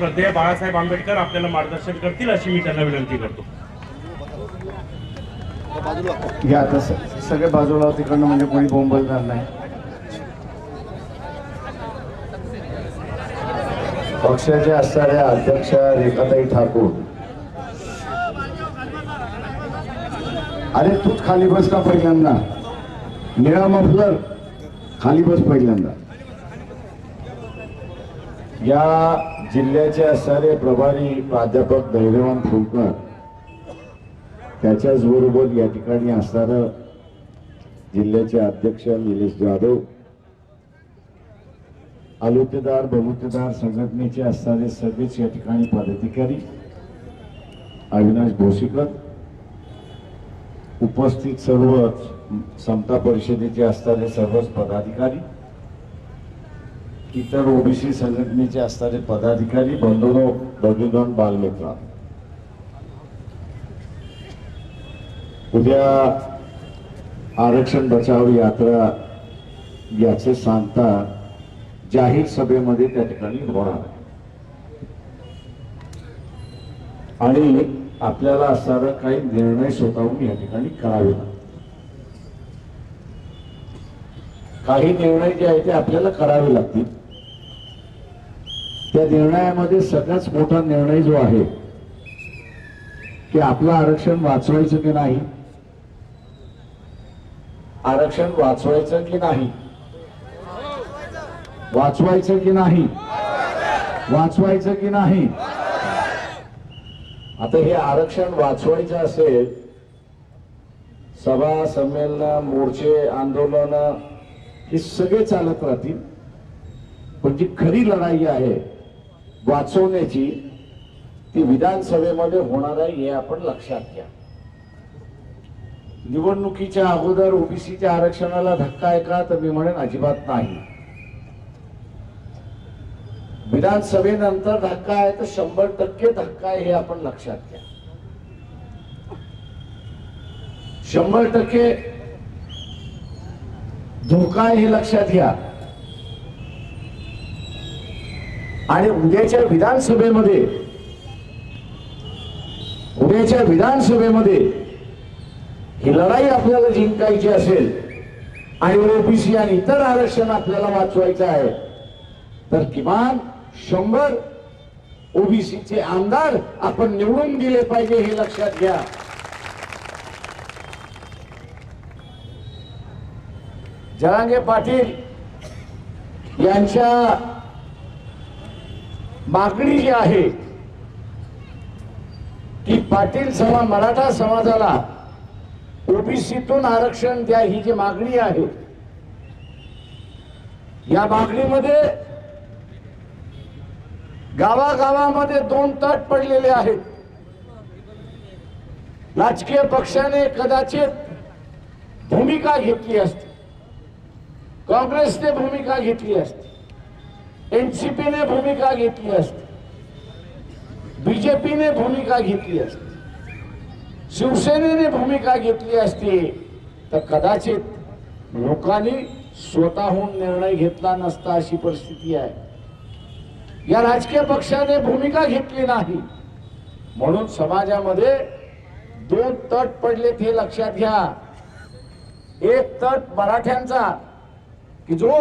श्रद्धेय बाळासाहेब आंबेडकर आपल्याला मार्गदर्शन करतील अशी मी त्यांना विनंती करतो. घ्या आता सगळे बाजूला तिकडनं म्हणजे कोणी बोंबलणार नाही. पक्षाच्या असणाऱ्या अध्यक्ष रेखाताई ठाकूर. अरे तूच खाली बस का पहिल्यांदा? निळा मफलर खाली बस पहिल्यांदा. या जिल्ह्याचे असणारे प्रभारी प्राध्यापक धैर्यवान फुलकर त्याच्याच बरोबर या ठिकाणी असणारं जिल्ह्याचे अध्यक्ष निलेश जाधव आलोतेदार बलुतेदार संघटनेचे असणारे सर्वच या ठिकाणी पदाधिकारी अविनाश भोसीकर उपस्थित सर्व समता परिषदेचे असणारे सर्वच पदाधिकारी इतर ओबीसी संघटनेचे असणारे पदाधिकारी बंधुनो बंधुधन बालमित्र. उद्या आरक्षण बचाव यात्रा याचे सांगता जाहीर सभेमध्ये त्या ठिकाणी होणार आणि आपल्याला असणारा काही निर्णय स्वतःहून या ठिकाणी करावे लागतात काही निर्णय जे आहेत ते आपल्याला करावे लागतील. त्या निर्णयामध्ये सगळ्याच मोठा निर्णय जो आहे की आपलं आरक्षण वाचवायचं की नाही? आरक्षण वाचवायचं की नाही? वाचवायचं की नाही? वाचवायचं की नाही? आता हे आरक्षण वाचवायचं असेल सभा संमेलन मोर्चे आंदोलन हे सगळे चालत राहतील. पण जी खरी लढाई आहे वाचवण्याची ती विधानसभेमध्ये होणार आहे हे आपण लक्षात घ्या. निवडणुकीच्या अगोदर ओबीसीच्या आरक्षणाला धक्का आहे का? तर मी म्हणेन अजिबात नाही. विधानसभेनंतर धक्का आहे तर शंभर टक्के धक्का आहे हे आपण लक्षात घ्या. शंभर टक्के धोका आहे हे लक्षात घ्या. आणि उद्याच्या विधानसभेमध्ये उद्याच्या विधानसभेमध्ये ही लढाई आपल्याला जिंकायची असेल आणि ओबीसी आणि इतर आरक्षण आपल्याला वाचवायचं आहे तर किमान शंभर ओबीसीचे आमदार आपण निवडून गेले पाहिजे हे लक्षात घ्या. जरांगे पाटील यांच्या मागणी जी आहे की पाटील समाज मराठा समाजाला ओबीसीतून आरक्षण द्या ही जी मागणी आहे या मागणीमध्ये गावागावामध्ये दोन तट पडलेले आहेत. राजकीय पक्षाने कदाचित भूमिका घेतली असते. काँग्रेसने भूमिका घेतली असते. एनसीपीने भूमिका घेतली असती. बीजेपीने भूमिका घेतली असती. शिवसेनेने भूमिका घेतली असती. तर कदाचित लोकांनी स्वतःहून निर्णय घेतला नसता अशी परिस्थिती आहे. या राजकीय पक्षाने भूमिका घेतली नाही. म्हणून समाजामध्ये दोन तट पडलेत हे लक्षात घ्या. एक तट मराठ्यांचा की जो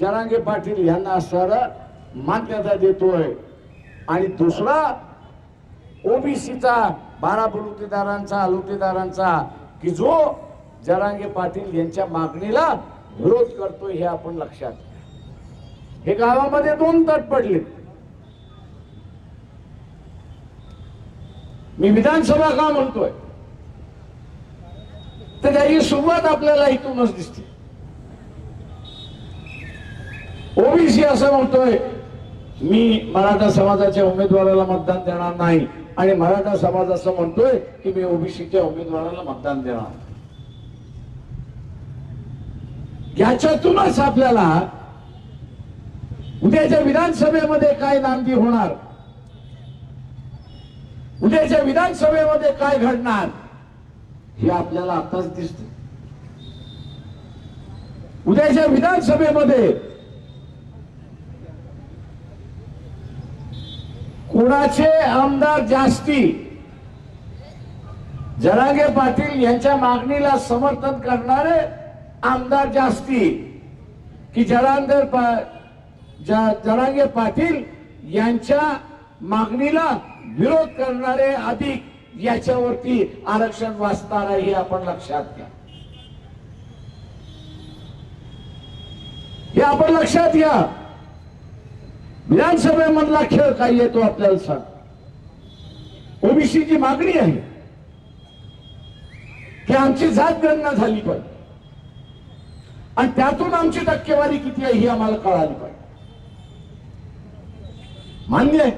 जरांगे पाटील यांना असणारा मान्यता देतोय. आणि दुसरा ओबीसीचा बारा बलुतेदारांचा अलुतेदारांचा की जो जरांगे पाटील यांच्या मागणीला विरोध करतोय हे आपण लक्षात हे गावामध्ये दोन तट पडले. मी विधानसभा का म्हणतोय? तर त्याची सुरुवात आपल्याला इथूनच दिसते. ओबीसी असं म्हणतोय. मी मराठा समाजाच्या उमेदवाराला मतदान देणार नाही आणि मराठा समाज असं म्हणतोय की मी ओबीसीच्या उमेदवाराला मतदान देणार याच्यातूनच आपल्याला उद्याच्या विधानसभेमध्ये काय नांदी होणार? उद्याच्या विधानसभेमध्ये काय घडणार? हे आपल्याला आताच दिसत उद्याच्या विधानसभेमध्ये कुणाचे आमदार जास्ती? जरांगे पाटील यांच्या मागणीला समर्थन करणारे आमदार जास्ती. की जरांगे पा- जरांगे पाटील यांच्या मागणीला विरोध करणारे अधिक याच्यावरती आरक्षण वाचणार आहे हे आपण लक्षात घ्या. हे आपण लक्षात घ्या. विधानसभेमधला खेळ काय येतो आपल्याला सांग. ओबीसीची मागणी आहे. की आमची जात गणना झाली पाहिजे. आणि त्यातून आमची टक्केवारी किती आहे ही आम्हाला कळाली पाहिजे. मान्य आहे.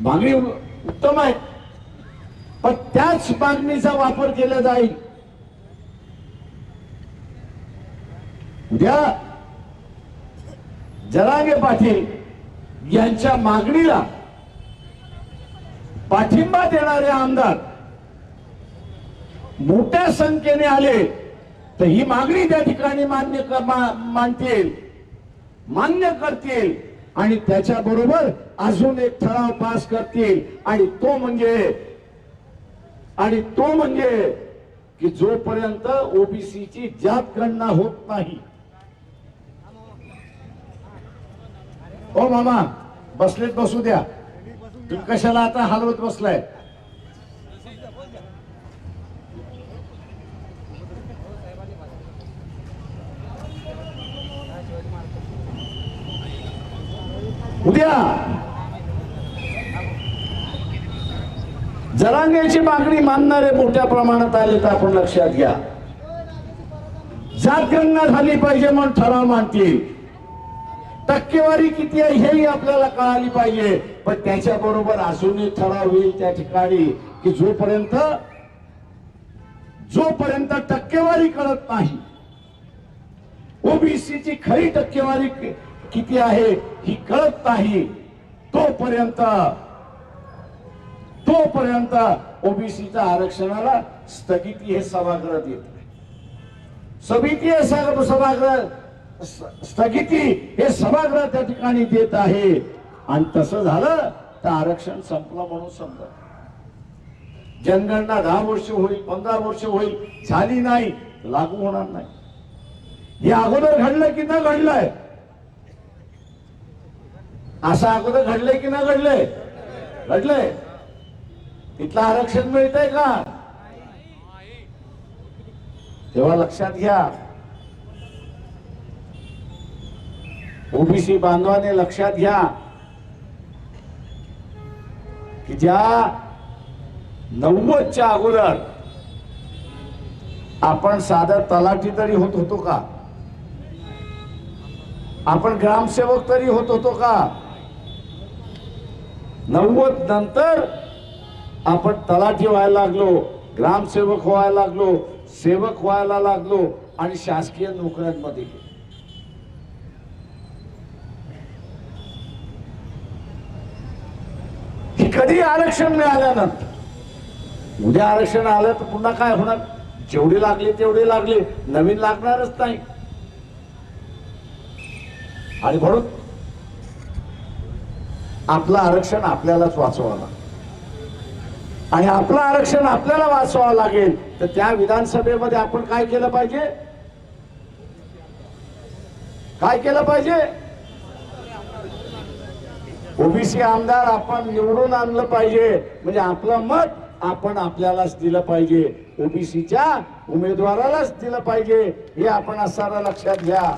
मागणी उत्तम आहे. पण त्याच मागणीचा वापर केला जाईल. उद्या जरांगे पाटील यांच्या मागणीला पाठिंबा देणारे आमदार मोठ्या संख्येने आले तर ही मागणी त्या ठिकाणी मान्य मानतील मान्य करतील आणि त्याच्या बरोबर अजून एक ठराव पास करतील. आणि तो म्हणजे आणि तो म्हणजे की जोपर्यंत ओबीसीची जात गणना होत नाही ओ मामा बसलेत बसू द्या. तुम्ही कशाला आता हलवत बसलाय? उद्या. जरांगेची मागणी मानणारे मोठ्या प्रमाणात आले तर आपण लक्षात घ्या. जात गंगा झाली पाहिजे म्हणून ठराव मानतील टक्केवारी किती आहे हेही आपल्याला कळाली पाहिजे. पण त्याच्या बरोबर अजूनही ठराव होईल त्या ठिकाणी की जोपर्यंत जोपर्यंत टक्केवारी कळत नाही ओबीसीची खरी टक्केवारी किती आहे ही कळत नाही तोपर्यंत तोपर्यंत ओबीसीच्या आरक्षणाला स्थगिती हे सभागृहात येत नाही. समिती हे सभागृह स्थगिती हे सभागृह त्या ठिकाणी देत आहे. आणि तसं झालं तर आरक्षण संपलं म्हणून समजा जनगणना दहा वर्ष होईल पंधरा वर्ष होईल झाली नाही लागू होणार नाही. हे अगोदर घडलं की न घडलंय? असं अगोदर घडलंय की न घडलंय? घडलंय. तिथलं आरक्षण मिळतंय का? तेव्हा लक्षात घ्या. ओबीसी बांधवाने लक्षात घ्या की ज्या नव्वदच्या अगोदर आपण साधा तलाठी तरी होत होतो का? आपण ग्रामसेवक तरी होत होतो का? नव्वद नंतर आपण तलाठी व्हायला लागलो ग्रामसेवक व्हायला लागलो सेवक व्हायला लागलो आणि शासकीय नोकऱ्यांमध्ये गेलो. कधी आरक्षण मिळाल्यानंतर उद्या आरक्षण आलं तर पुन्हा काय होणार? जेवढे लागले तेवढे लागले. नवीन लागणारच नाही. आणि म्हणून आपलं आरक्षण आपल्यालाच वाचवावं लागेल. आणि आपलं आरक्षण आपल्याला वाचवावं लागेल. तर त्या विधानसभेमध्ये आपण काय केलं पाहिजे? काय केलं पाहिजे? ओबीसी आमदार आपण निवडून आणलं पाहिजे. म्हणजे आपलं मत आपण आपल्यालाच दिलं पाहिजे. ओबीसीच्या उमेदवारालाच दिलं पाहिजे. हे आपण असणारा लक्षात घ्या.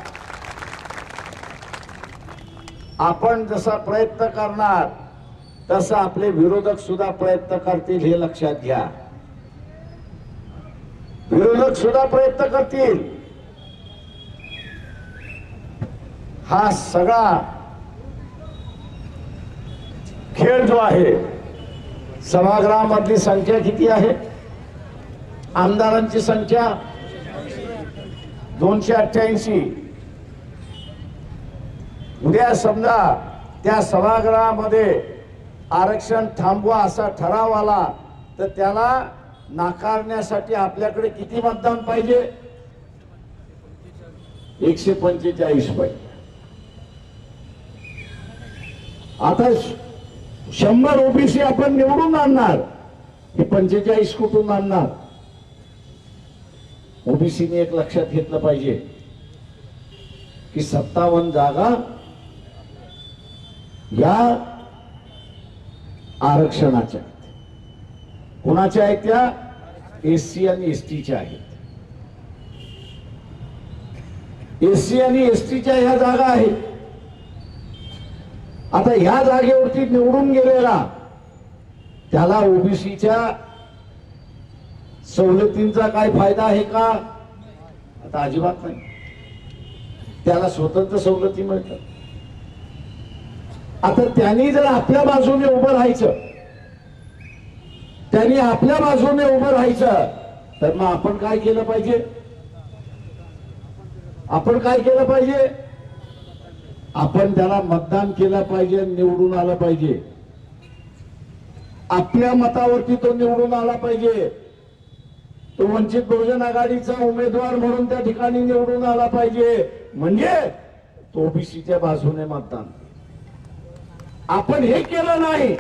आपण जसा प्रयत्न करणार तसं आपले विरोधक सुद्धा प्रयत्न करतील हे लक्षात घ्या. विरोधक सुद्धा प्रयत्न करतील. हा सगळा खेळ जो आहे सभागृहामधली संख्या किती आहे? आमदारांची संख्या दोनशे अठ्ठ्याऐंशी. उद्या समजा त्या सभागृहामध्ये आरक्षण थांबवा असा ठराव आला तर त्याला नाकारण्यासाठी आपल्याकडे किती मतदान पाहिजे? एकशे पंचेचाळीस पाहिजे आता शंभर ओबीसी आपण निवडून आणणार. हे पंचेचाळीस कुठून आणणार? ओबीसीने एक लक्षात घेतलं पाहिजे की सत्तावन्न जागा या आरक्षणाच्या आहेत. कोणाच्या आहेत त्या? एस सी आणि एस टीच्या आहेत. एस सी आणि एस टीच्या ह्या जागा आहेत. आता ह्या जागेवरती निवडून गेलेला त्याला ओबीसीच्या सवलतींचा काय फायदा आहे का? आता अजिबात नाही. त्याला स्वतंत्र सवलती मिळतात. आता त्यांनी जर आपल्या बाजूने उभं राहायचं त्यांनी आपल्या बाजूने उभं राहायचं तर मग आपण काय केलं पाहिजे? आपण काय केलं पाहिजे? आपण त्याला मतदान केलं पाहिजे निवडून आलं पाहिजे. आपल्या मतावरती तो निवडून आला पाहिजे. तो वंचित बहुजन आघाडीचा उमेदवार म्हणून त्या ठिकाणी निवडून आला पाहिजे. म्हणजे तो ओबीसीच्या बाजूने मतदान. आपण हे केलं नाही.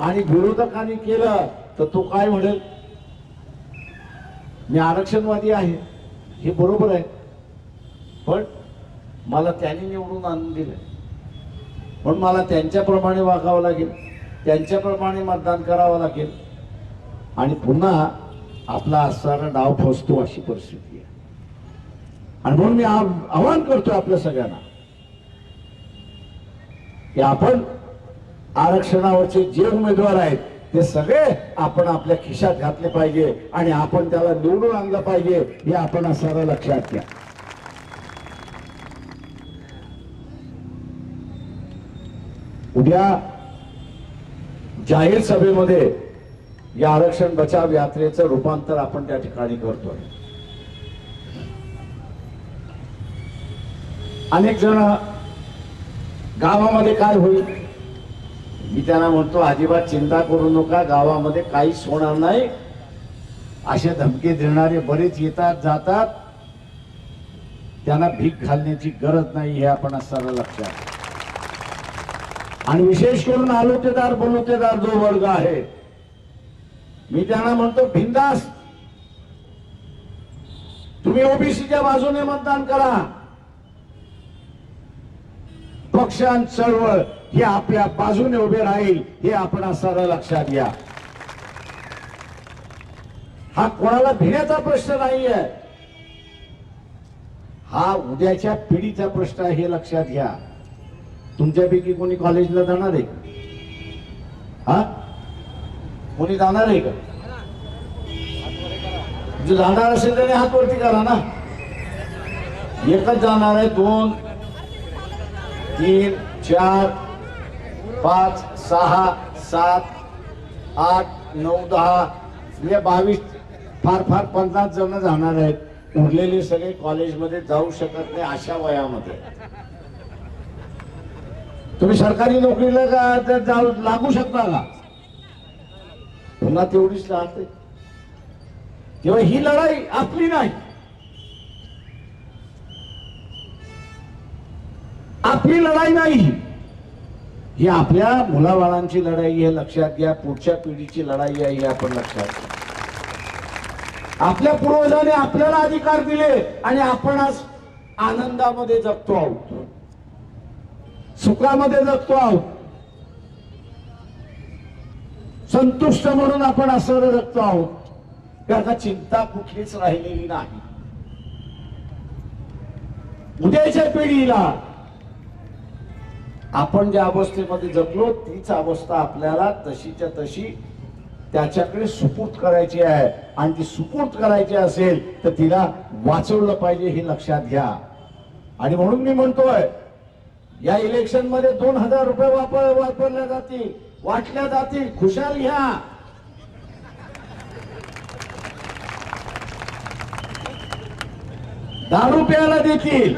आणि विरोधकांनी केलं तर तो काय म्हणेल? मी आरक्षणवादी आहे. हे बरोबर आहे. पण मला त्यांनी निवडून आणून दिलं पण मला त्यांच्याप्रमाणे वागावं लागेल त्यांच्याप्रमाणे मतदान करावं लागेल. आणि पुन्हा आपला असणारा डाव फसतो अशी परिस्थिती आहे. आणि म्हणून मी आवाहन करतो आपल्या सगळ्यांना की आपण आरक्षणावरचे जे उमेदवार आहेत ते सगळे आपण आपल्या खिशात घातले पाहिजे आणि आपण त्याला निवडून आणलं पाहिजे हे आपण असणारा लक्षात घ्या. उद्या जाहीर सभेमध्ये या आरक्षण बचाव यात्रेचं रूपांतर आपण त्या ठिकाणी करतोय. अनेक जण गावामध्ये काय होईल? मी त्यांना म्हणतो अजिबात चिंता करू नका गावामध्ये काहीच होणार नाही. असे धमके देणारे बरेच येतात जातात. त्यांना भीक घालण्याची गरज नाही हे आपण असताना लक्षात आणि विशेष करून आलोतेदार बलुतेदार जो वर्ग आहे मी त्यांना म्हणतो बिंदास. तुम्ही ओबीसीच्या बाजूने मतदान करा. पक्षां चळवळ हे आपल्या बाजूने उभे राहील हे आपण सरळ लक्षात घ्या. हा कोणाला भिण्याचा प्रश्न नाहीये. हा उद्याच्या पिढीचा प्रश्न आहे हे लक्षात घ्या. तुमच्यापैकी कोणी कॉलेजला जाणार आहे हा? कोणी जाणार आहे का? जे जाणार असेल त्याने हात वरती करा ना. एकच जाणार आहे दोन तीन चार पाच सहा सात आठ नऊ दहा म्हणजे बावीस फार फार पन्नास जण जाणार आहेत. उरलेले सगळे कॉलेजमध्ये जाऊ शकत नाही अशा वयामध्ये. तुम्ही सरकारी नोकरीला का जाऊ लागू शकता का? पुन्हा तेवढीच राहते. तेव्हा ही लढाई आपली नाही. आपली लढाई नाही. ही आपल्या मुलाबाळांची लढाई हे लक्षात घ्या. पुढच्या पिढीची लढाई आहे हे आपण लक्षात घ्या. आपल्या पूर्वजाने आपल्याला अधिकार दिले आणि आपण आज आनंदामध्ये जगतो आहोत. सुखामध्ये जगतो आहोत. संतुष्ट म्हणून आपण असं जगतो आहोत. कारण चिंता कुठलीच राहिलेली नाही. उद्याच्या पिढीला आपण ज्या अवस्थेमध्ये जगलो तीच अवस्था आपल्याला तशीच्या तशी त्याच्याकडे सुपूर्त करायची आहे. आणि ती सुपूर्त करायची असेल तर तिला वाचवलं पाहिजे हे लक्षात घ्या. आणि म्हणून मी म्हणतोय या इलेक्शनमध्ये दोन हजार रुपये वापर वापरल्या जातील. वाटल्या जातील. खुशाल घ्या. दारू प्यायला देतील.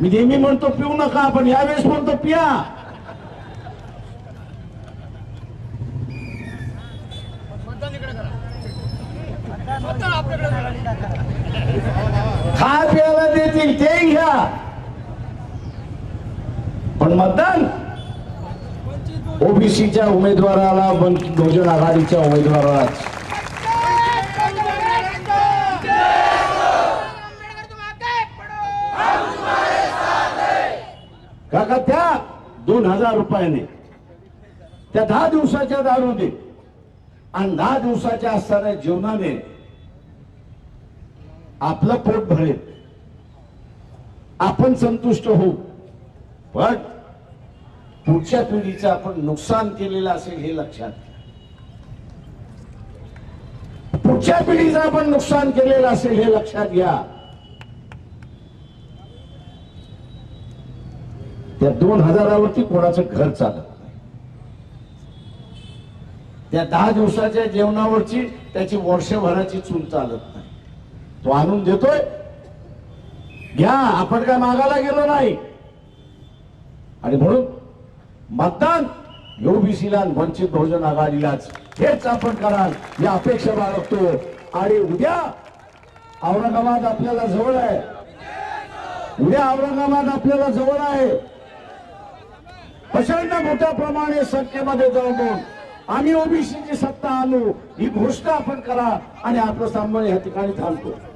मी नेहमी म्हणतो पिऊ नका आपण यावेळेस म्हणतो पिया. खा प्यायला देतील ते घ्या. पण मतदान ओबीसीच्या उमेदवाराला वंचित बहुजन आघाडीच्या उमेदवाराला काका त्या दोन हजार रुपयाने त्या दहा दिवसाच्या दारूने आणि दहा दिवसाच्या असणाऱ्या जीवनाने आपलं पोट भरेल. आपण संतुष्ट होऊ. पण पुढच्या पिढीचं आपण नुकसान केलेलं असेल हे लक्षात घ्या. पुढच्या पिढीचं आपण नुकसान केलेलं असेल हे लक्षात घ्या. त्या दोन हजारावरती कोणाचं घर चालत नाही. त्या दहा दिवसाच्या जेवणावरची त्याची वर्षभराची चूल चालत नाही. तो आणून देतोय. घ्या आपण काय मागायला गेलो नाही. आणि म्हणून मतदान ओबीसीला वंचित बहुजन आघाडीलाच. हेच आपण कराल या अपेक्षा बाळगतो. आणि उद्या औरंगाबाद आपल्याला जवळ आहे. उद्या औरंगाबाद आपल्याला जवळ आहे. प्रचंड मोठ्या प्रमाणे संख्येमध्ये जाऊन आम्ही ओबीसीची सत्ता आणू ही घोषणा आपण करा आणि आपलं सामने या ठिकाणी थांबतो.